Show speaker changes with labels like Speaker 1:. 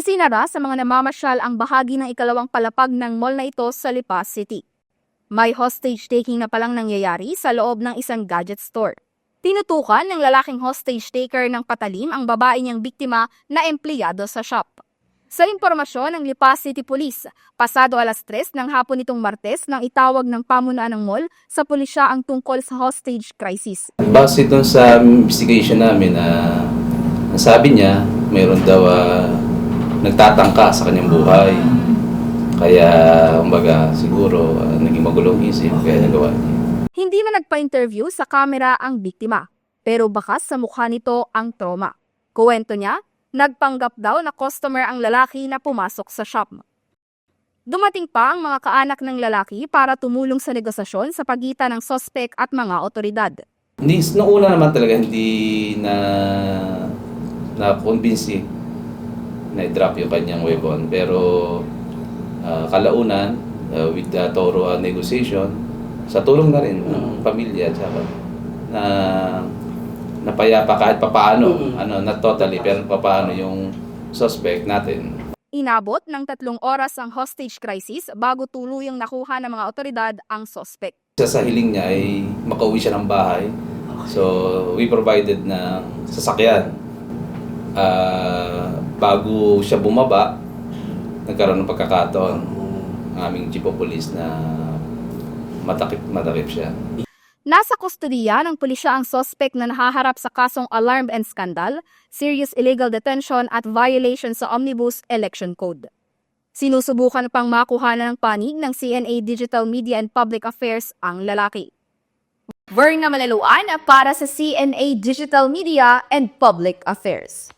Speaker 1: Isinara sa mga namamasyal ang bahagi ng ikalawang palapag ng mall na ito sa Lipa City. May hostage taking na palang nangyayari sa loob ng isang gadget store. Tinutukan ng lalaking hostage taker ng patalim ang babae niyang biktima na empleyado sa shop. Sa impormasyon ng Lipa City Police, pasado alas 3 ng hapon nitong Martes nang itawag ng pamunuan ng mall sa pulisya ang tungkol sa hostage crisis.
Speaker 2: Base doon sa investigation namin na sabi niya, mayroon daw ah, nagtatangka sa kanyang buhay. Kaya, kumbaga, siguro, ah, naging magulong isip, kaya nagawa niya.
Speaker 1: Hindi na nagpa-interview sa kamera ang biktima, pero bakas sa mukha nito ang trauma. Kuwento niya, nagpanggap daw na customer ang lalaki na pumasok sa shop. Dumating pa ang mga kaanak ng lalaki para tumulong sa negosasyon sa pagitan ng sospek at mga otoridad.
Speaker 2: Hindi, noong una naman talaga hindi na na-convince na i-drop yung kanyang weapon. Pero ah, kalaunan, ah, with the thorough ah, negotiation, sa tulong na rin ng pamilya, tsaka na napayapa kahit papaano, ano, not totally, pero papaano yung suspect natin.
Speaker 1: Inabot ng tatlong oras ang hostage crisis bago tuluyang nakuha ng mga otoridad ang sospek.
Speaker 2: Isa sa hiling niya ay makauwi siya ng bahay. So, we provided na sasakyan. Ah, bago siya bumaba, nagkaroon ng pagkakataon ang aming chief police na matakip, matakip siya.
Speaker 1: Nasa kustodiya ng pulisya ang sospek na nahaharap sa kasong alarm and scandal, serious illegal detention at violation sa Omnibus Election Code. Sinusubukan pang makuha ng panig ng CNA Digital Media and Public Affairs ang lalaki. Vern na malaluan para sa CNA Digital Media and Public Affairs.